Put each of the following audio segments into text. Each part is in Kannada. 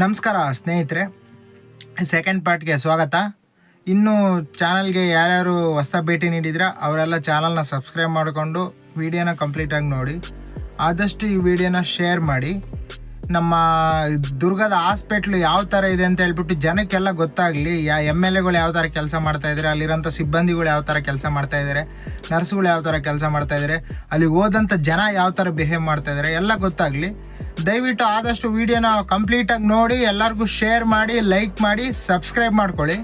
ನಮಸ್ಕಾರ, ಸ್ನೇಹಿತರೆ. ಸೆಕೆಂಡ್ ಪಾರ್ಟ್ಗೆ ಸ್ವಾಗತ. ಇನ್ನು ಚಾನಲ್ಗೆ ಯಾರ್ಯಾರು ಹೊಸ ಭೇಟಿ ನೀಡಿದ್ರೆ, ಅವರೆಲ್ಲ ಚಾನಲ್ನ ಸಬ್ಸ್ಕ್ರೈಬ್ ಮಾಡಿಕೊಂಡು ವಿಡಿಯೋನ ಕಂಪ್ಲೀಟಾಗಿ ನೋಡಿ. ಆದಷ್ಟು ಈ ವಿಡಿಯೋನ ಶೇರ್ ಮಾಡಿ. ನಮ್ಮ ದುರ್ಗದ ಹಾಸ್ಪಿಟ್ಲ್ ಯಾವ ಥರ ಇದೆ ಅಂತ ಹೇಳ್ಬಿಟ್ಟು ಜನಕ್ಕೆಲ್ಲ ಗೊತ್ತಾಗಲಿ, ಯಾ ಎಂ ಎಲ್ ಎಗಳು ಯಾವ ಥರ ಕೆಲಸ ಮಾಡ್ತಾ ಇದ್ದಾರೆ ಅಲ್ಲಿರೋಂಥ ಸಿಬ್ಬಂದಿಗಳು ಯಾವ ಥರ ಕೆಲಸ ಮಾಡ್ತಾ ಇದ್ದಾರೆ ನರ್ಸ್ಗಳು ಯಾವ ಥರ ಕೆಲಸ ಮಾಡ್ತಾ ಇದ್ದಾರೆ ಅಲ್ಲಿ ಹೋದಂಥ ಜನ ಯಾವ ಥರ ಬಿಹೇವ್ ಮಾಡ್ತಾ ಇದ್ದಾರೆ ಎಲ್ಲ ಗೊತ್ತಾಗಲಿ. ದಯವಿಟ್ಟು ಆದಷ್ಟು ವಿಡಿಯೋನ ಕಂಪ್ಲೀಟಾಗಿ ನೋಡಿ, ಎಲ್ಲರಿಗೂ ಶೇರ್ ಮಾಡಿ, ಲೈಕ್ ಮಾಡಿ, ಸಬ್ಸ್ಕ್ರೈಬ್ ಮಾಡ್ಕೊಳ್ಳಿ.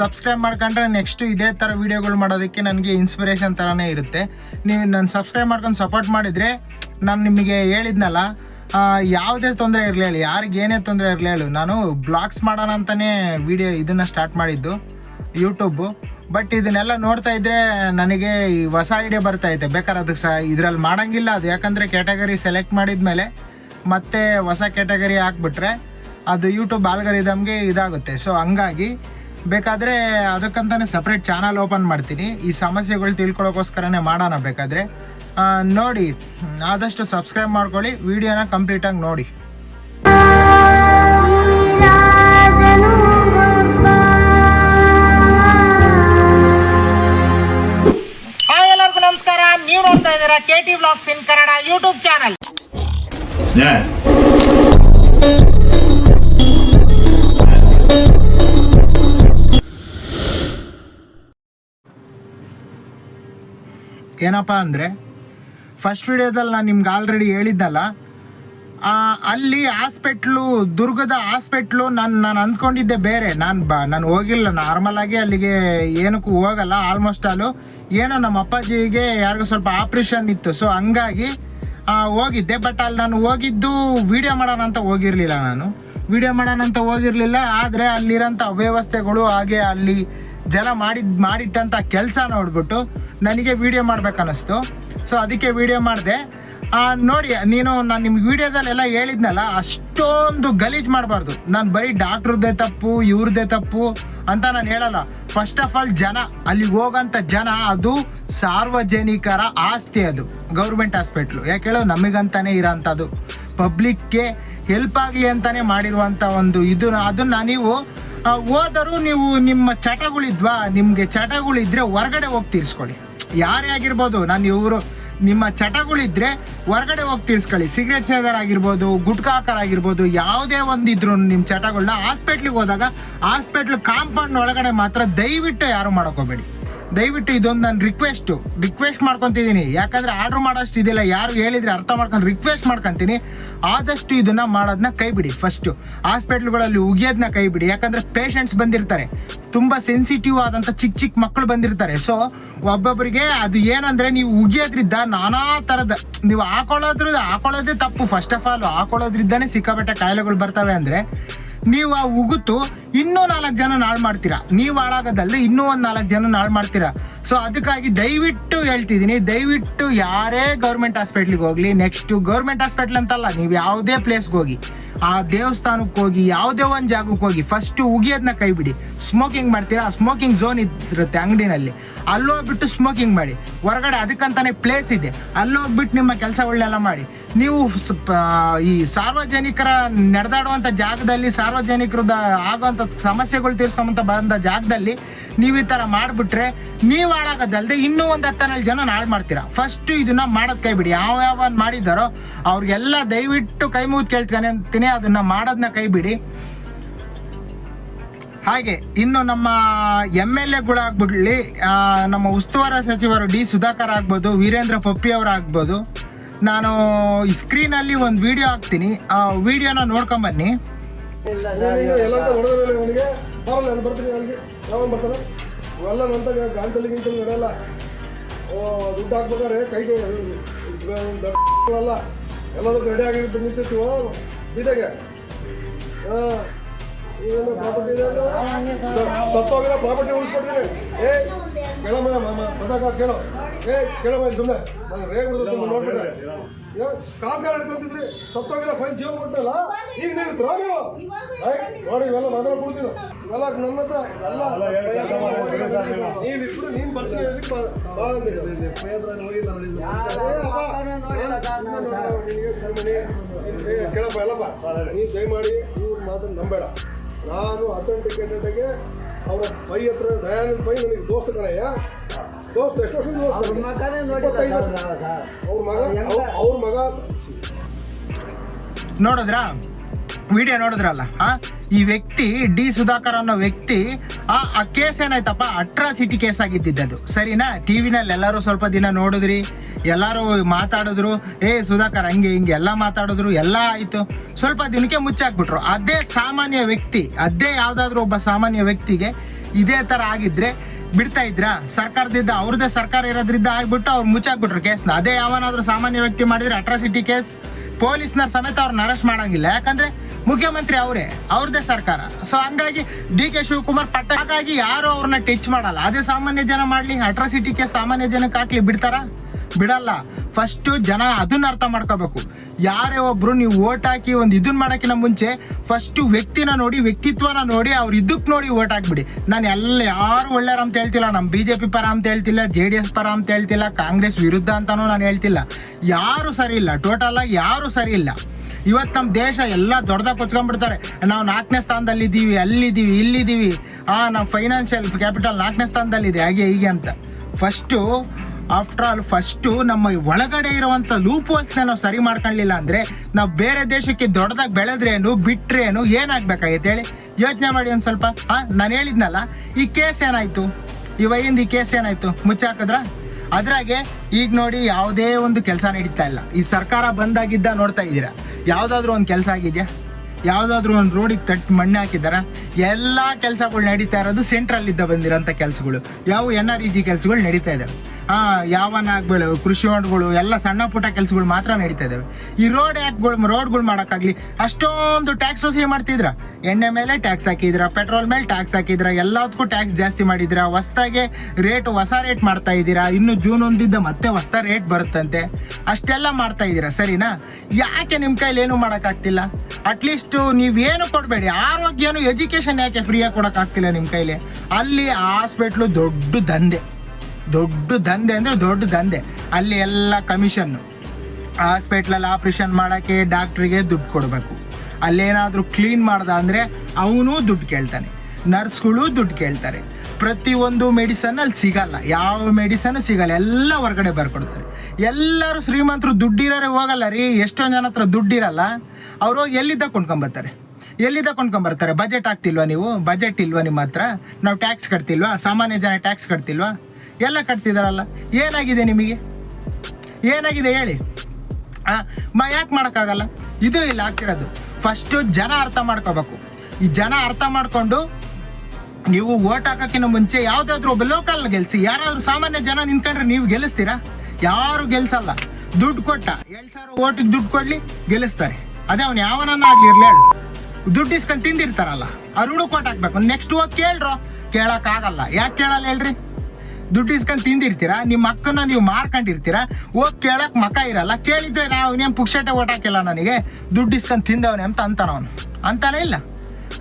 ಸಬ್ಸ್ಕ್ರೈಬ್ ಮಾಡ್ಕೊಂಡ್ರೆ ನೆಕ್ಸ್ಟ್ ಇದೇ ಥರ ವೀಡಿಯೋಗಳು ಮಾಡೋದಕ್ಕೆ ನನಗೆ ಇನ್ಸ್ಪಿರೇಷನ್ ಥರನೇ ಇರುತ್ತೆ. ನೀವು ನನ್ನ ಸಬ್ಸ್ಕ್ರೈಬ್ ಮಾಡ್ಕೊಂಡು ಸಪೋರ್ಟ್ ಮಾಡಿದರೆ, ನಾನು ನಿಮಗೆ ಹೇಳಿದ್ನಲ್ಲ ಯಾವುದೇ ತೊಂದರೆ ಇರಲಿ ಹೇಳಿ ಯಾರಿಗೆ ಏನೇ ತೊಂದರೆ ಇರಲಿ ಹೇಳು ನಾನು ಬ್ಲಾಗ್ಸ್ ಮಾಡೋಣ ಅಂತಲೇ ವಿಡಿಯೋ ಇದನ್ನು ಸ್ಟಾರ್ಟ್ ಮಾಡಿದ್ದು ಯೂಟ್ಯೂಬು ಬಟ್ ಇದನ್ನೆಲ್ಲ ನೋಡ್ತಾ ಇದ್ರೆ ನನಗೆ ಈ ಹೊಸ ಐಡಿಯಾ ಬರ್ತಾ ಐತೆ. ಬೇಕಾದ್ರೆ ಅದಕ್ಕೆ ಸಹ ಇದ್ರಲ್ಲಿ ಮಾಡೋಂಗಿಲ್ಲ ಅದು. ಯಾಕಂದರೆ ಕ್ಯಾಟಗರಿ ಸೆಲೆಕ್ಟ್ ಮಾಡಿದ ಮೇಲೆ ಮತ್ತೆ ಹೊಸ ಕ್ಯಾಟಗರಿ ಹಾಕ್ಬಿಟ್ರೆ ಅದು ಯೂಟ್ಯೂಬ್ ಆಲ್ಗರಿದಮ್ಗೆ ಇದಾಗುತ್ತೆ. ಸೊ ಹಂಗಾಗಿ ಬೇಕಾದರೆ ಅದಕ್ಕಂತಲೇ ಸಪ್ರೇಟ್ ಚಾನಲ್ ಓಪನ್ ಮಾಡ್ತೀನಿ. ಈ ಸಮಸ್ಯೆಗಳು ತಿಳ್ಕೊಳ್ಳೋಕ್ಕೋಸ್ಕರನೇ ಮಾಡೋಣ ಬೇಕಾದರೆ. ನೋಡಿ, ಆದಷ್ಟು ಸಬ್ಸ್ಕ್ರೈಬ್ ಮಾಡ್ಕೊಳ್ಳಿ, ವಿಡಿಯೋನ ಕಂಪ್ಲೀಟಾಗಿ ನೋಡಿ ಎಲ್ಲರಿಗೂ ನಮಸ್ಕಾರ ನೀವು ನೋಡ್ತಾ ಇದ್ದೀರಾ K T vlogs in Kannada YouTube channel. ಏನಪ್ಪ ಅಂದರೆ ಫಸ್ಟ್ ವಿಡಿಯೋದಲ್ಲಿ ನಾನು ನಿಮ್ಗೆ ಆಲ್ರೆಡಿ ಹೇಳಿದ್ದಲ್ಲ ಅಲ್ಲಿ ಹಾಸ್ಪೆಟ್ಲು ದುರ್ಗದ ಹಾಸ್ಪೆಟ್ಲು ನಾನು ನಾನು ಅಂದ್ಕೊಂಡಿದ್ದೆ ಬೇರೆ. ನಾನು ಬ, ನಾನು ಹೋಗಿಲ್ಲ ನಾರ್ಮಲ್ ಆಗಿ ಅಲ್ಲಿಗೆ ಏನಕ್ಕೂ ಹೋಗಲ್ಲ. ಆಲ್ಮೋಸ್ಟ್ ಆಲು ಏನೋ ನಮ್ಮ ಅಪ್ಪಾಜಿಗೆ ಯಾರಿಗೂ ಸ್ವಲ್ಪ ಆಪ್ರೇಷನ್ ಇತ್ತು. ಸೊ ಹಂಗಾಗಿ ಹೋಗಿದ್ದೆ. ಬಟ್ ಅಲ್ಲಿ ನಾನು ಹೋಗಿದ್ದು ವಿಡಿಯೋ ಮಾಡೋಣ ಅಂತ ಹೋಗಿರಲಿಲ್ಲ ನಾನು. ವಿಡಿಯೋ ಮಾಡೋಣ ಅಂತ ಹೋಗಿರಲಿಲ್ಲ. ಆದರೆ ಅಲ್ಲಿರೋಂಥ ಅವ್ಯವಸ್ಥೆಗಳು ಹಾಗೆ ಅಲ್ಲಿ ಜನ ಮಾಡಿದ್, ಮಾಡಿಟ್ಟಂಥ ಕೆಲಸ ನೋಡ್ಬಿಟ್ಟು ನನಗೆ ವಿಡಿಯೋ ಮಾಡ್ಬೇಕನ್ನಿಸ್ತು. ಸೊ ಅದಕ್ಕೆ ವಿಡಿಯೋ ಮಾಡಿದೆ. ನೋಡಿ, ನೀನು ನಾನು ನಿಮ್ಗೆ ವಿಡಿಯೋದಲ್ಲೆಲ್ಲ ಹೇಳಿದ್ನಲ್ಲ, ಅಷ್ಟೊಂದು ಗಲೀಜ್ ಮಾಡಬಾರ್ದು. ನಾನು ಬರೀ ಡಾಕ್ಟ್ರದ್ದೇ ತಪ್ಪು, ಇವ್ರದ್ದೇ ತಪ್ಪು ಅಂತ ನಾನು ಹೇಳಲ್ಲ. ಫಸ್ಟ್ ಆಫ್ ಆಲ್ ಜನ, ಅಲ್ಲಿಗೆ ಹೋಗೋಂಥ ಜನ, ಅದು ಸಾರ್ವಜನಿಕರ ಆಸ್ತಿ ಅದು, ಗೌರ್ಮೆಂಟ್ ಹಾಸ್ಪಿಟ್ಲು. ಯಾಕೆ ಹೇಳೋ, ನಮಗಂತಾನೆ ಇರೋಂಥದ್ದು. ಪಬ್ಲಿಕ್ಗೆ ಹೆಲ್ಪ್ ಆಗಲಿ ಅಂತಾನೆ ಮಾಡಿರುವಂಥ ಒಂದು ಇದು, ಅದನ್ನ ನೀವು ಹೋದರೂ ನೀವು ನಿಮ್ಮ ಚಟಗಳಿದ್ವಾ, ನಿಮಗೆ ಚಟಗಳಿದ್ರೆ ಹೊರಗಡೆ ಹೋಗಿ ತೀರಿಸ್ಕೊಳ್ಳಿ. ಯಾರೇ ಆಗಿರ್ಬೋದು, ನಾನು ಇವರು, ನಿಮ್ಮ ಚಟಗಳಿದ್ರೆ ಹೊರಗಡೆ ಹೋಗಿ ತಿಳಿಸ್ಕೊಳ್ಳಿ. ಸಿಗರೇಟ್ ಸೇದರ್ ಆಗಿರ್ಬೋದು ಗುಟ್ಕಾಕರ್ ಆಗಿರ್ಬೋದು, ಯಾವುದೇ ಒಂದು ಇದ್ರು ನಿಮ್ಮ ಚಟಗಳನ್ನ ಹಾಸ್ಪಿಟ್ಲಿಗೆ ಹೋದಾಗ ಹಾಸ್ಪಿಟ್ಲ್ ಕಾಂಪೌಂಡ್ ಒಳಗಡೆ ಮಾತ್ರ ದಯವಿಟ್ಟು ಯಾರು ಮಾಡೋಕೋಬೇಡಿ. ದಯವಿಟ್ಟು ಇದೊಂದು ನಾನು ರಿಕ್ವೆಸ್ಟು ರಿಕ್ವೆಸ್ಟ್ ಮಾಡ್ಕೊತಿದ್ದೀನಿ ಯಾಕಂದ್ರೆ ಆರ್ಡರ್ ಮಾಡೋಷ್ಟು ಇದಿಲ್ಲ. ಯಾರು ಹೇಳಿದ್ರೆ ಅರ್ಥ ಮಾಡ್ಕೊಂಡು ರಿಕ್ವೆಸ್ಟ್ ಮಾಡ್ಕೊತೀನಿ. ಆದಷ್ಟು ಇದನ್ನ ಮಾಡೋದನ್ನ ಕೈ ಬಿಡಿ ಫಸ್ಟು ಹಾಸ್ಪಿಟ್ಲ್ಗಳಲ್ಲಿ ಉಗಿಯೋದನ್ನ ಕೈ ಬಿಡಿ ಯಾಕಂದ್ರೆ ಪೇಷಂಟ್ಸ್ ಬಂದಿರ್ತಾರೆ. ತುಂಬಾ ಸೆನ್ಸಿಟಿವ್ ಆದಂಥ ಚಿಕ್ಕ ಚಿಕ್ಕ ಮಕ್ಕಳು ಬಂದಿರ್ತಾರೆ. ಸೊ ಒಬ್ಬೊಬ್ಬರಿಗೆ ಅದು ಏನಂದ್ರೆ ನೀವು ಉಗಿಯೋದ್ರಿಂದ ನಾನಾ ಥರದ ನೀವು ಹಾಕೊಳ್ಳೋದ್ರ ಹಾಕೊಳ್ಳೋದೇ ತಪ್ಪು. ಫಸ್ಟ್ ಆಫ್ ಆಲ್ ಹಾಕೊಳ್ಳೋದ್ರಿಂದಾನೇ ಸಿಕ್ಕಾಪಟ್ಟೆ ಕಾಯಿಲೆಗಳು ಬರ್ತವೆ ಅಂದ್ರೆ ನೀವು ಆ ಉಗುತು ಇನ್ನೂ ನಾಲ್ಕು ಜನ ನಾಳು ಮಾಡ್ತೀರಾ? ನೀವು ಹಾಳಾಗೋದಲ್ಲದೆ ಇನ್ನೂ ಒಂದು ನಾಲ್ಕು ಜನ ನಾಳು ಮಾಡ್ತೀರಾ? ಸೊ ಅದಕ್ಕಾಗಿ ದಯವಿಟ್ಟು ಹೇಳ್ತಿದ್ದೀನಿ, ದಯವಿಟ್ಟು ಯಾರೇ ಗೌರ್ಮೆಂಟ್ ಹಾಸ್ಪಿಟ್ಲಿಗೆ ಹೋಗ್ಲಿ, ನೆಕ್ಸ್ಟ್ ಗೌರ್ಮೆಂಟ್ ಹಾಸ್ಪಿಟ್ಲ್ ಅಂತಲ್ಲ, ನೀವು ಯಾವುದೇ ಪ್ಲೇಸ್ಗೆ ಹೋಗಿ, ಆ ದೇವಸ್ಥಾನಕ್ಕೆ ಹೋಗಿ, ಯಾವುದೇ ಒಂದು ಜಾಗಕ್ಕೆ ಹೋಗಿ, ಫಸ್ಟ್ ಉಗಿಯೋದನ್ನ ಕೈ ಬಿಡಿ. ಸ್ಮೋಕಿಂಗ್ ಮಾಡ್ತೀರಾ? ಸ್ಮೋಕಿಂಗ್ ಝೋನ್ ಇರುತ್ತೆ ಅಂಗಡಿನಲ್ಲಿ. ಅಲ್ಲಿ ಹೋಗ್ಬಿಟ್ಟು ಸ್ಮೋಕಿಂಗ್ ಮಾಡಿ. ಹೊರಗಡೆ ಅದಕ್ಕಂತಾನೆ ಪ್ಲೇಸ್ ಇದೆ. ಅಲ್ಲಿ ಹೋಗ್ಬಿಟ್ಟು ನಿಮ್ಮ ಒಳ್ಳೆಲ್ಲ ಮಾಡಿ. ನೀವು ಈ ಸಾರ್ವಜನಿಕರ ನಡೆದಾಡುವಂಥ ಜಾಗದಲ್ಲಿ ಸಾರ್ವಜನಿಕರದ ಆಗುವಂಥ ಸಮಸ್ಯೆಗಳು ತೀರ್ಸ್ಕೊಂಬಂತ ಬಂದ ಜಾಗದಲ್ಲಿ ನೀವು ಈ ಥರ ಮಾಡಿಬಿಟ್ರೆ ನೀವು ಹಾಳಾಗೋದಲ್ದೆ ಇನ್ನೂ ಒಂದು ಹತ್ತನಲ್ಲಿ ಜನ ಹಾಳು ಮಾಡ್ತೀರಾ? ಫಸ್ಟ್ ಇದನ್ನ ಮಾಡೋದು ಕೈ ಬಿಡಿ. ಯಾವ ಯಾವ ಮಾಡಿದ್ದಾರೋ ಅವ್ರಿಗೆಲ್ಲ ದಯವಿಟ್ಟು ಕೈ ಮುಗಿದು ಕೇಳ್ತಾನೆ ಅಂತೀನಿ, ಅದನ್ನ ಮಾಡೋದನ್ನ ಕೈ ಬಿಡಿ. ಹಾಗೆ, ಇನ್ನು ನಮ್ಮ ಎಂ ಎಲ್ ಎಗಳಾಗ್ಬಿಡ್ಲಿ ನಮ್ಮ ಉಸ್ತುವಾರಿ ಸಚಿವರು ಡಿ ಸುಧಾಕರ್ ಆಗ್ಬೋದು, ವೀರೇಂದ್ರ ಪಪ್ಪಿ ಅವರು ಆಗ್ಬೋದು. ನಾನು ಈ ಸ್ಕ್ರೀನಲ್ಲಿ ಒಂದು ವಿಡಿಯೋ ಹಾಕ್ತೀನಿ. ಆ ವಿಡಿಯೋನ ನೋಡ್ಕೊಂಬನ್ನಿ ಎಲ್ಲ ಹೊಡೆದ್ರೆ ಅವನಿಗೆ ಬರಲ್ಲ ನಾನು ಬರ್ತೀನಿ ಅಲ್ಲಿ ಯಾವಾಗ ಬರ್ತಾನೆ? ಎಲ್ಲ ನಂತಾಗ ಗಾಂಚಲಿ ಗಿಂಚಲಿ ನಡೆಯಲ್ಲ. ಓ ದುಡ್ಡು ಹಾಕ್ಬೇಕಾದ್ರೆ ಕೈಗೆ ಅಲ್ಲ ಎಲ್ಲದಕ್ಕೂ ರೆಡಿ ಆಗಿ ನಿಂತಿರ್ತೀವೋ? ಬೀದೆಗೆ ಹಾಂ ಇವೇನೋ ಪ್ರಾಪರ್ಟಿ ಇದೆ ಸತ್ತೋಗಿರೋ ಪ್ರಾಪರ್ಟಿ ಉಳಿಸ್ಕೊಡ್ತೀನಿ. ಏ ಕೇಳಮ್ಮ ಮಾಮ ಬಂದಾಗ ಕೇಳೋ. ಏ ಕೇಳಮ್ಮ ಸುಮ್ಮನೆ ನಾನು ರೇಗ್ ಬಿಡೋದು ತುಂಬ ನೋಡ್ಬಿಟ್ರೆ. ಕಾಲ್ಕಾಲ ಹಿಡ್ಕೊಂತಿದ್ರಿ. ಸತ್ತೋಗಿರೋ ಫೈನ್ ಜೀವ ಕೊಟ್ಟಲ್ಲ ಈಗ ನೀವು ಇರ್ತೀರ ನೀವು ಏಯ್, ನೋಡಿ ಇವೆಲ್ಲ ಮಾತಾಡ ಕೊಡ್ತೀವಿ. ಇವೆಲ್ಲ ನನ್ನ ಹತ್ರ ಎಲ್ಲ ನೀವಿಬ್ರು ನೀನು ನೀನ್ ಬರ್ತೀನಿ ಅದಕ್ಕೆ ಬಾ ಅಂದಿರಿ. ನಾನ್- ಕೇಳಪ್ಪ ಎಲ್ಲಪ್ಪ. ನೀವು ದಯಮಾಡಿ ಇವ್ರ ಮಾತ್ರ ನಂಬೇಡ. ನಾನು ಅಥೆಂಟಿಕೇಟೆಡ್ಗೆ ಅವರ ಪೈ ಹತ್ರ ದಯಾನಂದ ಪೈ ನನಗೆ ದೋಸ್ತ ಕಣಯ್ಯ ದೋಸ್ತ ಎಷ್ಟು ವರ್ಷ ದೋಸ್ತ ಅವ್ರ ಮಗನೇ ನೋಡಿಲ್ಲ ಇಪ್ಪತ್ತೈದು ವರ್ಷ. ಅವ್ರ ಮಗ ಅವ್ರ ಮಗ ನೋಡಿದ್ರಾ? ವಿಡಿಯೋ ನೋಡಿದ್ರಲ್ಲ ಆ ಈ ವ್ಯಕ್ತಿ ಡಿ ಸುಧಾಕರ್ ಅನ್ನೋ ವ್ಯಕ್ತಿ, ಆ ಆ ಕೇಸ್ ಏನಾಯ್ತಪ್ಪ? ಅಟ್ರಾಸಿಟಿ ಕೇಸ್ ಆಗಿದ್ದಿದ್ದದು ಸರಿನಾ? ಟಿ ವಿನಲ್ಲಿ ಎಲ್ಲರೂ ಸ್ವಲ್ಪ ದಿನ ನೋಡಿದ್ರಿ, ಎಲ್ಲರೂ ಮಾತಾಡಿದ್ರು, ಏ ಸುಧಾಕರ್, ಹಂಗೆ ಹಿಂಗೆ ಎಲ್ಲ ಮಾತಾಡಿದ್ರು, ಎಲ್ಲ ಆಯಿತು. ಸ್ವಲ್ಪ ದಿನಕ್ಕೆ ಮುಚ್ಚಾಕ್ಬಿಟ್ರು. ಅದೇ ಸಾಮಾನ್ಯ ವ್ಯಕ್ತಿ, ಅದೇ ಯಾವುದಾದ್ರೂ ಒಬ್ಬ ಸಾಮಾನ್ಯ ವ್ಯಕ್ತಿಗೆ ಇದೇ ಥರ ಆಗಿದ್ರೆ ಬಿಡ್ತಾ ಇದ್ರಾ ಸರ್ಕಾರದಿಂದ ಅವ್ರದೇ ಸರ್ಕಾರ ಇರೋದ್ರಿಂದ ಆಗ್ಬಿಟ್ಟು ಅವ್ರು ಮುಚ್ಚಾಕ್ಬಿಟ್ರು ಕೇಸ್ನ ಅದೇ ಯಾವನಾದ್ರೂ ಸಾಮಾನ್ಯ ವ್ಯಕ್ತಿ ಮಾಡಿದ್ರೆ ಅಟ್ರಾಸಿಟಿ ಕೇಸ್ ಪೊಲೀಸ್ನ ಸಮೇತ ಅವ್ರನ್ನ ಅರೆಸ್ಟ್ ಮಾಡಂಗಿಲ್ಲ. ಯಾಕಂದ್ರೆ ಮುಖ್ಯಮಂತ್ರಿ ಅವರೇ ಅವ್ರದೇ ಸರ್ಕಾರ. ಸೊ ಹಂಗಾಗಿ ಡಿ ಕೆ ಶಿವಕುಮಾರ್ ಪಟ್ಟ ಹಾಗಾಗಿ ಯಾರು ಅವ್ರನ್ನ ಟಚ್ ಮಾಡಲ್ಲ. ಅದೇ ಸಾಮಾನ್ಯ ಜನ ಮಾಡ್ಲಿ ಅಟ್ರಾಸಿಟಿ ಕೇಸ್ ಸಾಮಾನ್ಯ ಜನಕ್ಕೆ ಹಾಕ್ಲಿ, ಬಿಡ್ತಾರ? ಬಿಡಲ್ಲ. ಫಸ್ಟು ಜನ ಅದನ್ನ ಅರ್ಥ ಮಾಡ್ಕೋಬೇಕು. ಯಾರೇ ಒಬ್ರು ನೀವು ಓಟ್ ಹಾಕಿ ಒಂದು ಇದನ್ನ ಮಾಡೋಕ್ಕಿಂತ ಮುಂಚೆ ಫಸ್ಟು ವ್ಯಕ್ತಿನ ನೋಡಿ, ವ್ಯಕ್ತಿತ್ವನ ನೋಡಿ, ಅವ್ರ ಇದಕ್ಕೆ ನೋಡಿ ಓಟ್ ಹಾಕ್ಬಿಡಿ. ನಾನು ಎಲ್ಲ ಯಾರು ಒಳ್ಳೆಯವ್ರು ಅಂತ ಹೇಳ್ತಿಲ್ಲ ನಮ್ಮ ಬಿ ಜೆ ಪಿ ಪರ ಅಂತ ಹೇಳ್ತಿಲ್ಲ ಜೆ ಡಿ ಎಸ್ ಪರ ಅಂತ ಹೇಳ್ತಿಲ್ಲ, ಕಾಂಗ್ರೆಸ್ ವಿರುದ್ಧ ಅಂತಾನೂ ನಾನು ಹೇಳ್ತಿಲ್ಲ. ಯಾರು ಸರಿ ಇಲ್ಲ ಟೋಟಲ್ ಆಗಿ ಯಾರು ಸರಿ ಇಲ್ಲ. ಇವತ್ತು ನಮ್ಮ ದೇಶ ಎಲ್ಲ ದೊಡ್ಡದಾಗ ಕೊಚ್ಕೊಂಡ್ಬಿಡ್ತಾರೆ. ನಾವು ನಾಲ್ಕನೇ ಸ್ಥಾನದಲ್ಲಿದ್ದೀವಿ, ಅಲ್ಲಿದ್ದೀವಿ, ಇಲ್ಲಿದ್ದೀವಿ. ಆ ನಮ್ಮ ಫೈನಾನ್ಷಿಯಲ್ ಕ್ಯಾಪಿಟಲ್ ನಾಲ್ಕನೇ ಸ್ಥಾನದಲ್ಲಿದೆ, ಹಾಗೆ ಹೀಗೆ ಅಂತ. ಫಸ್ಟು ಆಫ್ಟರ್ ಆಲ್ ಫಸ್ಟು ನಮ್ಮ ಒಳಗಡೆ ಇರುವಂಥ ಲೂಪ್ ಹೋಲ್ಸ್ನ ನಾವು ಸರಿ ಮಾಡ್ಕೊಳ್ಲಿಲ್ಲ ಅಂದರೆ ನಾವು ಬೇರೆ ದೇಶಕ್ಕೆ ದೊಡ್ಡದಾಗಿ ಬೆಳೆದ್ರೇನು, ಬಿಟ್ರೇನು ಏನಾಗಬೇಕಾಗೈತೆ ಹೇಳಿ? ಯೋಚನೆ ಮಾಡಿ ಒಂದು ಸ್ವಲ್ಪ. ಹಾಂ, ನಾನು ಹೇಳಿದ್ನಲ್ಲ, ಈ ಕೇಸ್ ಏನಾಯಿತು? ಈ ವೈಯಿಂದ ಈ ಕೇಸ್ ಏನಾಯಿತು? ಮುಚ್ಚಾಕಿದ್ರ? ಅದ್ರಾಗೆ ಈಗ ನೋಡಿ ಯಾವುದೇ ಒಂದು ಕೆಲಸ ನಡೀತಾ ಇಲ್ಲ. ಈ ಸರ್ಕಾರ ಬಂದಾಗಿದ್ದ ನೋಡ್ತಾ ಇದ್ದೀರಾ? ಯಾವುದಾದ್ರೂ ಒಂದು ಕೆಲಸ ಆಗಿದೆಯಾ? ಯಾವುದಾದ್ರೂ ಒಂದು ರೋಡಿಗೆ ತಟ್ಟು ಮಣ್ಣು ಹಾಕಿದ್ದಾರೆ ಎಲ್ಲ ಕೆಲಸಗಳು ನಡೀತಾ ಇರೋದು ಸೆಂಟ್ರಲ್ ಇದ್ದ ಬಂದಿರೋಂಥ ಕೆಲಸಗಳು. ಯಾವ ಎನ್ ಆರ್ ಇ ಜಿ ಕೆಲಸಗಳು ನಡೀತಾ ಇದ್ದಾವೆ ಯಾವನ ಆಗ್ಬೇಳು, ಕೃಷಿ ಹೊಂಡ್ಗಳು, ಎಲ್ಲ ಸಣ್ಣ ಪುಟ್ಟ ಕೆಲಸಗಳು ಮಾತ್ರ ನಡೀತಾ ಇದ್ದಾವೆ ಈ ರೋಡ್ ಯಾಕೆಗಳು ರೋಡ್ಗಳು ಮಾಡೋಕ್ಕಾಗಲಿ ಅಷ್ಟೊಂದು ಟ್ಯಾಕ್ಸ್ ವಸೂಲಿ ಮಾಡ್ತಿದ್ರ? ಎಣ್ಣೆ ಮೇಲೆ ಟ್ಯಾಕ್ಸ್ ಹಾಕಿದ್ರ ಪೆಟ್ರೋಲ್ ಮೇಲೆ ಟ್ಯಾಕ್ಸ್ ಹಾಕಿದ್ರ ಎಲ್ಲದಕ್ಕೂ ಟ್ಯಾಕ್ಸ್ ಜಾಸ್ತಿ ಮಾಡಿದ್ರ ಹೊಸ್ದಾಗೆ ರೇಟ್ ಹೊಸ ರೇಟ್ ಮಾಡ್ತಾ ಇದ್ದೀರಾ, ಇನ್ನು ಜೂನ್ ಒಂದಿದ್ದ ಮತ್ತೆ ಹೊಸ ರೇಟ್ ಬರುತ್ತಂತೆ. ಅಷ್ಟೆಲ್ಲ ಮಾಡ್ತಾ ಇದ್ದೀರಾ, ಸರಿನಾ? ಯಾಕೆ ನಿಮ್ಮ ಕೈಲಿ ಏನು ಮಾಡೋಕ್ಕಾಗ್ತಿಲ್ಲ? ಅಟ್ಲೀಸ್ಟ್ ನೀವೇನು ಕೊಡಬೇಡಿ, ಆರೋಗ್ಯನು ಎಜುಕೇಷನ್ ಯಾಕೆ ಫ್ರೀಯಾಗಿ ಕೊಡೋಕ್ಕಾಗ್ತಿಲ್ಲ ನಿಮ್ಮ ಕೈಲಿ? ಅಲ್ಲಿ ಹಾಸ್ಪಿಟ್ಲು ದೊಡ್ಡ ದಂಧೆ. ದೊಡ್ಡ ದಂಧೆ ಅಂದರೆ ದೊಡ್ಡ ದಂಧೆ. ಅಲ್ಲಿ ಎಲ್ಲ ಕಮಿಷನ್ನು ಹಾಸ್ಪಿಟ್ಲಲ್ಲಿ ಆಪ್ರೇಷನ್ ಮಾಡೋಕ್ಕೆ ಡಾಕ್ಟ್ರಿಗೆ ದುಡ್ಡು ಕೊಡಬೇಕು. ಅಲ್ಲೇನಾದರೂ ಕ್ಲೀನ್ ಮಾಡ್ದ ಅಂದರೆ ಅವನು ದುಡ್ಡು ಕೇಳ್ತಾನೆ. ನರ್ಸ್ಗಳು ದುಡ್ಡು ಕೇಳ್ತಾರೆ. ಪ್ರತಿಯೊಂದು ಮೆಡಿಸನ್ ಅಲ್ಲಿ ಸಿಗಲ್ಲ. ಯಾವ ಮೆಡಿಸನ್ ಸಿಗಲ್ಲ. ಎಲ್ಲ ಹೊರಗಡೆ ಬರ್ಕೊಡ್ತಾರೆ. ಎಲ್ಲರೂ ಶ್ರೀಮಂತರು ದುಡ್ಡಿರೋರೆ ಹೋಗಲ್ಲ ರೀ. ಎಷ್ಟೊಂದು ಜನ ಹತ್ರ ದುಡ್ಡಿರಲ್ಲ. ಅವರು ಎಲ್ಲಿದ್ದ ಕೊಂಡ್ಕೊಂಬರ್ತಾರೆ? ಎಲ್ಲಿದ್ದ ಕೊಂಡ್ಕೊಂಬರ್ತಾರೆ? ಬಜೆಟ್ ಆಗ್ತಿಲ್ವಾ ನೀವು? ಬಜೆಟ್ ಇಲ್ವಾ ನಿಮ್ಮ ಹತ್ರ? ನಾವು ಟ್ಯಾಕ್ಸ್ ಕಟ್ತಿಲ್ವಾ? ಸಾಮಾನ್ಯ ಜನ ಟ್ಯಾಕ್ಸ್ ಕಟ್ತಿಲ್ವಾ? ಎಲ್ಲ ಕಟ್ತಿದಾರಲ್ಲ. ಏನಾಗಿದೆ ನಿಮಗೆ? ಏನಾಗಿದೆ ಹೇಳಿ? ಹಾಂ ಯಾಕೆ ಮಾಡೋಕ್ಕಾಗಲ್ಲ? ಇದು ಇಲ್ಲ ಆಗ್ತಿರೋದು. ಫಸ್ಟು ಜನ ಅರ್ಥ ಮಾಡ್ಕೋಬೇಕು. ಈ ಜನ ಅರ್ಥ ಮಾಡ್ಕೊಂಡು ನೀವು ಓಟ್ ಹಾಕೋಕ್ಕಿಂತ ಮುಂಚೆ ಯಾವುದಾದ್ರೂ ಒಬ್ಬ ಲೋಕಲ್ ಗೆಲ್ಸಿ, ಯಾರಾದರೂ ಸಾಮಾನ್ಯ ಜನ ನಿಂತ್ಕೊಂಡ್ರೆ ನೀವು ಗೆಲ್ಲಿಸ್ತೀರಾ? ಯಾರು ಗೆಲ್ಸಲ್ಲ. ದುಡ್ಡು ಕೊಟ್ಟ, ಏಳು ಸಾವಿರ ಓಟಿಗೆ ದುಡ್ಡು ಕೊಡ್ಲಿ, ಗೆಲ್ಲಿಸ್ತಾರೆ. ಅದೇ ಅವ್ನು ಯಾವನನ್ನ ಆಗ್ಲಿ ಇರಲಿ ಹೇಳು. ದುಡ್ಡು ಇಸ್ಕೊಂಡು ತಿಂದಿರ್ತಾರಲ್ಲ, ಅವ್ರು ಕೊಟ್ಟು ಹಾಕ್ಬೇಕು. ನೆಕ್ಸ್ಟ್ ಹೋಗಿ ಕೇಳ್ರೋ, ಕೇಳೋಕ್ಕಾಗಲ್ಲ. ಯಾಕೆ ಕೇಳಲ್ಲ ಹೇಳ್ರಿ? ದುಡ್ಡು ಇಸ್ಕೊಂಡು ತಿಂದಿರ್ತೀರಾ? ನಿಮ್ಮ ಅಕ್ಕನ ನೀವು ಮಾರ್ಕೊಂಡಿರ್ತೀರಾ? ಹೋಗಿ ಕೇಳಕ್ ಮಕ ಇರಲ್ಲ. ಕೇಳಿದ್ರೆ ನಾವು ಇನ್ನೇನು ಪುಕ್ಷಟೆ ಓಟ್ ಹಾಕಿಲ್ಲ ನನಗೆ ದುಡ್ಡು ಇಸ್ಕೊಂಡು ತಿಂದವನೆ ಅಂತ ಅಂತಾನ ಅವನು. ಅಂತಾನೆ ಇಲ್ಲ.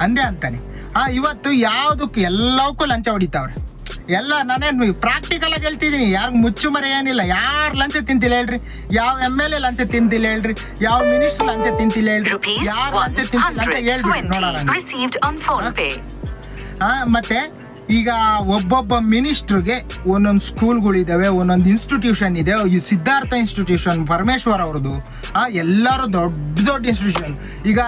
ಅಂದೇ ಅಂತಾನೆ. ಆ ಇವತ್ತು ಯಾವುದಕ್ಕೂ ಎಲ್ಲವಕ್ಕೂ ಲಂಚ ಹೊಡಿತಾವ್ರೆ. ಎಲ್ಲ ನಾನೇನು ಪ್ರಾಕ್ಟಿಕಲ್ ಆಗಿ ಹೇಳ್ತಿದ್ದೀನಿ. ಯಾರಿಗೂ ಮುಚ್ಚು ಮರೆ ಏನಿಲ್ಲ. ಯಾರು ಲಂಚ ತಿಂತಿಲ್ಲ ಹೇಳ್ರಿ. ಯಾವ ಎಂ ಎಲ್ ಎ ಲಂಚ ತಿಂತಿಲ್ಲ ಹೇಳ್ರಿ. ಯಾವ ಮಿನಿಸ್ಟರ್ ಲಂಚ ತಿಂತಿಲ್ಲ ಹೇಳ್ರಿ. ಯಾರು ಲಂಚ ತಿಂತಿಲ್ಲ ಅಂತ ಹಾ ನೋಡೋಣ. 120 received on phone pay. ಆ, ಮತ್ತೆ ಈಗ ಒಬ್ಬೊಬ್ಬ ಮಿನಿಸ್ಟ್ರಿಗೆ ಒಂದೊಂದು ಸ್ಕೂಲ್ಗಳಿದ್ದಾವೆ ಒಂದೊಂದು ಇನ್ಸ್ಟಿಟ್ಯೂಷನ್ ಇದೆ. ಈ ಸಿದ್ಧಾರ್ಥ ಇನ್ಸ್ಟಿಟ್ಯೂಷನ್ ಪರಮೇಶ್ವರ್ ಅವ್ರದ್ದು, ಆ ಎಲ್ಲರೂ ದೊಡ್ಡ ದೊಡ್ಡ ಇನ್ಸ್ಟಿಟ್ಯೂಷನ್ ಈಗ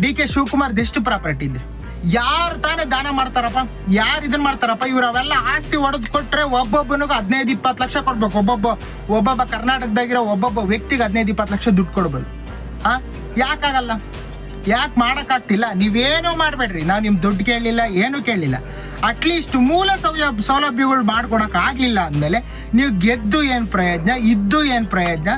ಡಿ ಕೆ ಶಿವಕುಮಾರ್ ಎಷ್ಟು ಪ್ರಾಪರ್ಟಿ ಇದೆ? ಯಾರು ತಾನೇ ದಾನ ಮಾಡ್ತಾರಪ್ಪ? ಯಾರು ಇದನ್ನ ಮಾಡ್ತಾರಪ್ಪ? ಇವ್ರು ಅವೆಲ್ಲ ಆಸ್ತಿ ಹೊಡೆದು ಕೊಟ್ಟರೆ ಒಬ್ಬೊಬ್ಬನಿಗೆ ಹದಿನೈದು ಇಪ್ಪತ್ತು ಲಕ್ಷ ಕೊಡ್ಬೇಕು. ಒಬ್ಬೊಬ್ಬ ಒಬ್ಬೊಬ್ಬ ಕರ್ನಾಟಕದಾಗಿರೋ ಒಬ್ಬೊಬ್ಬ ವ್ಯಕ್ತಿಗೆ ಹದಿನೈದು ಇಪ್ಪತ್ತು ಲಕ್ಷ ದುಡ್ಡು ಕೊಡ್ಬೋದು. ಆ, ಯಾಕಾಗಲ್ಲ? ಯಾಕೆ ಮಾಡೋಕ್ಕಾಗ್ತಿಲ್ಲ? ನೀವೇನೂ ಮಾಡಬೇಡ್ರಿ. ನಾವು ನಿಮ್ಮ ದುಡ್ಡು ಕೇಳಲಿಲ್ಲ, ಏನೂ ಕೇಳಲಿಲ್ಲ. ಅಟ್ಲೀಸ್ಟ್ ಮೂಲ ಸೌಲಭ್ಯ ಸೌಲಭ್ಯಗಳು ಮಾಡ್ಕೊಡಕ್ ಆಗ್ಲಿಲ್ಲ ಅಂದಮೇಲೆ ನೀವು ಗೆದ್ದು ಏನು ಪ್ರಯತ್ನ ಇದ್ದು ಏನು ಪ್ರಯೋಜನ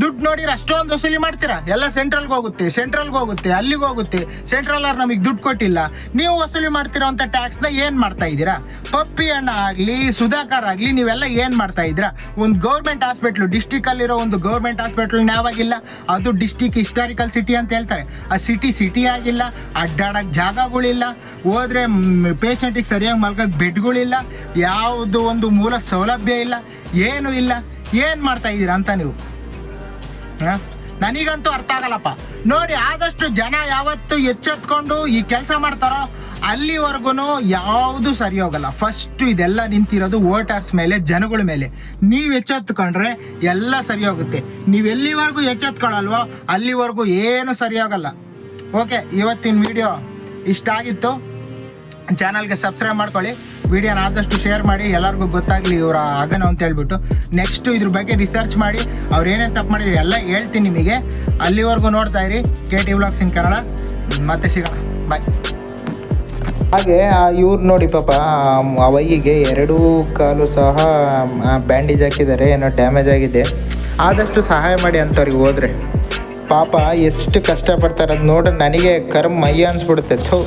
ದುಡ್ಡು ನೋಡಿರ ಅಷ್ಟೊಂದು ವಸೂಲಿ ಮಾಡ್ತೀರಾ? ಎಲ್ಲ ಸೆಂಟ್ರಲ್ಗೆ ಹೋಗುತ್ತೆ ಸೆಂಟ್ರಲ್ಗೆ ಹೋಗುತ್ತೆ, ಅಲ್ಲಿಗೆ ಹೋಗುತ್ತೆ. ಸೆಂಟ್ರಲ್ ಅವ್ರು ನಮಗೆ ದುಡ್ಡು ಕೊಟ್ಟಿಲ್ಲ. ನೀವು ವಸೂಲಿ ಟ್ಯಾಕ್ಸ್ ಟ್ಯಾಕ್ಸ್ನ ಏನು ಮಾಡ್ತಾ ಇದ್ದೀರಾ? ಪಪ್ಪಿ ಅಣ್ಣ ಆಗಲಿ, ಸುಧಾಕರ್ ಆಗಲಿ, ನೀವೆಲ್ಲ ಏನು ಮಾಡ್ತಾ ಇದ್ದೀರಾ? ಒಂದು ಗೌರ್ಮೆಂಟ್ ಹಾಸ್ಪಿಟ್ಲು ಡಿಸ್ಟಿಕಲ್ಲಿರೋ ಒಂದು ಗೌರ್ಮೆಂಟ್ ಹಾಸ್ಪಿಟ್ಲ್ ಯಾವಾಗಿಲ್ಲ ಅದು ಡಿಸ್ಟಿಕ್ ಹಿಸ್ಟಾರಿಕಲ್ ಸಿಟಿ ಅಂತ ಹೇಳ್ತಾರೆ. ಆ ಸಿಟಿ ಸಿಟಿ ಆಗಿಲ್ಲ ಅಡ್ಡಾಡಕ್ಕೆ ಜಾಗಗಳಿಲ್ಲ. ಹೋದ್ರೆ ಪೇಷಂಟಿಗೆ ಸರಿಯಾಗಿ ಮಲ್ಕೋಕ್ಕೆ ಬೆಡ್ಗಳಿಲ್ಲ. ಯಾವುದು ಒಂದು ಮೂಲ ಸೌಲಭ್ಯ ಇಲ್ಲ. ಏನೂ ಇಲ್ಲ. ಏನು ಮಾಡ್ತಾ ಇದ್ದೀರಾ ಅಂತ ನೀವು? ನನಗಂತೂ ಅರ್ಥ ಆಗಲ್ಲಪ್ಪ. ನೋಡಿ, ಆದಷ್ಟು ಜನ ಯಾವತ್ತು ಎಚ್ಚೆತ್ಕೊಂಡು ಈ ಕೆಲಸ ಮಾಡ್ತಾರೋ ಅಲ್ಲಿವರೆಗೂ ಯಾವುದು ಸರಿ ಹೋಗಲ್ಲ. ಫಸ್ಟ್ ಇದೆಲ್ಲ ನಿಂತಿರೋದು ವೋಟರ್ಸ್ ಮೇಲೆ, ಜನಗಳ ಮೇಲೆ. ನೀವು ಎಚ್ಚೆತ್ಕೊಂಡ್ರೆ ಎಲ್ಲ ಸರಿ ಹೋಗುತ್ತೆ. ನೀವು ಎಲ್ಲಿವರೆಗೂ ಎಚ್ಚೆತ್ಕೊಳ್ಳಲ್ವೋ ಅಲ್ಲಿವರೆಗೂ ಏನು ಸರಿ ಹೋಗಲ್ಲ. ಓಕೆ ಇವತ್ತಿನ ವಿಡಿಯೋ ಇಷ್ಟ ಆಗಿತ್ತು. ಚಾನಲ್ಗೆ ಸಬ್ಸ್ಕ್ರೈಬ್ ಮಾಡ್ಕೊಳ್ಳಿ. ವಿಡಿಯೋನ ಆದಷ್ಟು ಶೇರ್ ಮಾಡಿ ಎಲ್ಲರಿಗೂ ಗೊತ್ತಾಗಲಿ ಇವರ ಆಗನ ಅಂತ ಹೇಳ್ಬಿಟ್ಟು ನೆಕ್ಸ್ಟ್ ಇದ್ರ ಬಗ್ಗೆ ರಿಸರ್ಚ್ ಮಾಡಿ ಅವ್ರು ಏನೇನು ತಪ್ಪು ಮಾಡಿದ್ರು ಎಲ್ಲ ಹೇಳ್ತೀನಿ ನಿಮಗೆ. ಅಲ್ಲಿವರೆಗೂ ನೋಡ್ತಾ ಇರಿ K T vlogs in Kannada ಮತ್ತೆ ಸಿಗೋಣ. ಬಾಯ್ ಹಾಗೆ ಇವ್ರು ನೋಡಿ ಪಾಪ ಆ ವೈಗೆ ಎರಡೂ ಕಾಲು ಸಹ ಬ್ಯಾಂಡೇಜ್ ಹಾಕಿದ್ದಾರೆ ಏನೋ ಡ್ಯಾಮೇಜ್ ಆಗಿದೆ. ಆದಷ್ಟು ಸಹಾಯ ಮಾಡಿ ಅಂಥವ್ರಿಗೆ ಹೋದರೆ. ಪಾಪ ಎಷ್ಟು ಕಷ್ಟಪಡ್ತಾರೆ ಅದು ನೋಡಿ ನನಗೆ ಕರ್ಮ ಮೈ ಅನ್ಸ್ಬಿಡುತ್ತೆ. ಥೂ.